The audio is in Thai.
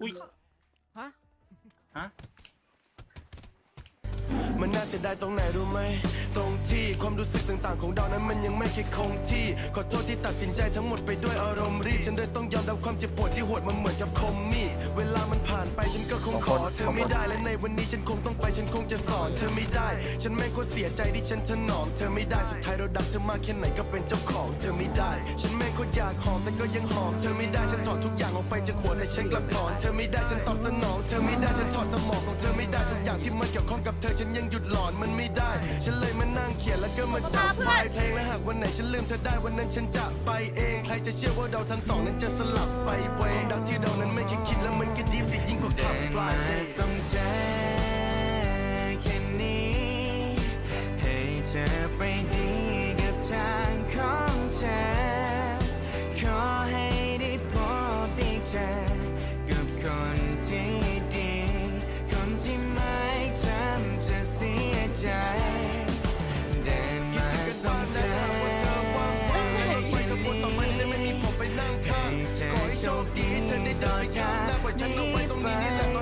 อุ้ย ฮะ ฮะ มันน่าเสียดายตรงไหนรู้ไหมตรงที่ ความรู้สึกต่างๆ ของเรานั้นมันยังไม่เคยคงที่ ขอโทษที่ตัดสินใจทั้งหมดไปด้วยอารมณ์รีบ ฉันเลยต้องยอมรับความเจ็บปวดที่โหดมันเหมือนกับคมมีดเวลามันผ่านไปฉันก็คงขอเธอไม่ได้ และในวันนี้ฉันคงต้องไปฉันคงจะสอนเธอไม่ได้ ฉันแม่งโคตรเสียใจที่ฉันถนอมเธอไม่ได้ สุดท้ายเราดักเธอมากแค่ไหนก็เป็นเจ้าของเธอไม่ได้ ฉันแม่งโคตรอยากหอมแต่ก็ยังหอมเธอไม่ได้ ฉันถอดทุกอย่างออกไปจากหัวแต่ฉันกลับถอนเธอไม่ได้ ฉันตอบสนองเธอไม่ได้ ฉันถอดสมองของเธอไม่ได้ทุกอย่างที่มันเกี่ยวข้องกับเธอฉันยังหยุดหลอนมันไม่ได้ ฉันเลยมานั่งเขียนแล้ว ก็มาจับไฟล์เพลงและหากวันไหนฉันลืมเธอได้วันนั้นฉันจะไปเอง ใครจะเชื่อว่าเราทั้งสองนั้นจะสลับไปเวงดาวที่เรานั้นไม่คิดคิดแล้วมันก็ดีสิยิ่งกว่าขับไฟล์สมใจแค่นี้ให้เธอไปดี จีเธอได้ดอยแค่แล้วฉันต้องไปตรงนี้นี่แหละ